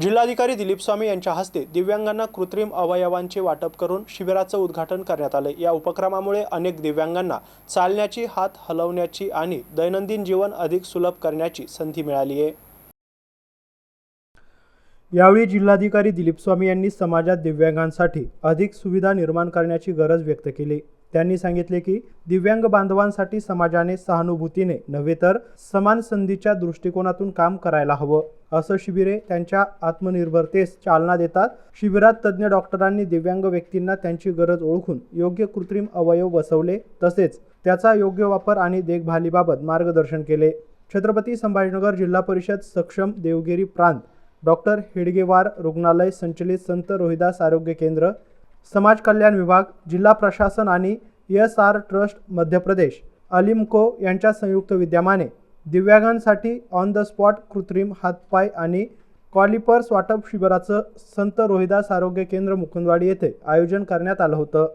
जिल्हाधिकारी दिलीप स्वामी यांच्या हस्ते दिव्यांगांना कृत्रिम अवयवांचे वाटप करून शिबिराचं उद्घाटन करण्यात आले. या उपक्रमामुळे अनेक दिव्यांगांना चालण्याची हात हलवण्याची आणि दैनंदिन जीवन अधिक सुलभ करण्याची संधी मिळाली आहे. यावेळी जिल्हाधिकारी दिलीप स्वामी यांनी समाजात दिव्यांगांसाठी अधिक सुविधा निर्माण करण्याची गरज व्यक्त केली. त्यांनी सांगितले की दिव्यांग बांधवांसाठी समाजाने सहानुभूतीने नव्हे तर समान संधीच्या दृष्टिकोनातून काम करायला हवं असं शिबिरे त्यांच्या आत्मनिर्भरतेस चालना देतात. शिबिरात तज्ज्ञ डॉक्टरांनी दिव्यांग व्यक्तींना त्यांची गरज ओळखून योग्य कृत्रिम अवयव बसवले तसेच त्याचा योग्य वापर आणि देखभालीबाबत मार्गदर्शन केले. छत्रपती संभाजीनगर जिल्हा परिषद सक्षम देवगिरी प्रांत डॉक्टर हेडगेवार रुग्णालय संचलित संत रोहिदास आरोग्य केंद्र समाज कल्याण विभाग जिल्हा प्रशासन आणि S R trust Madhya Pradesh. ALIMCO यांच्या संयुक्त विद्यमाने दिव्यांगांसाठी ऑन द स्पॉट कृत्रिम हातपाय आणि कॉलिपर्स वाटप शिबिराचं संत रोहिदास आरोग्य केंद्र मुकुंदवाडी येथे आयोजन करण्यात आलं होतं.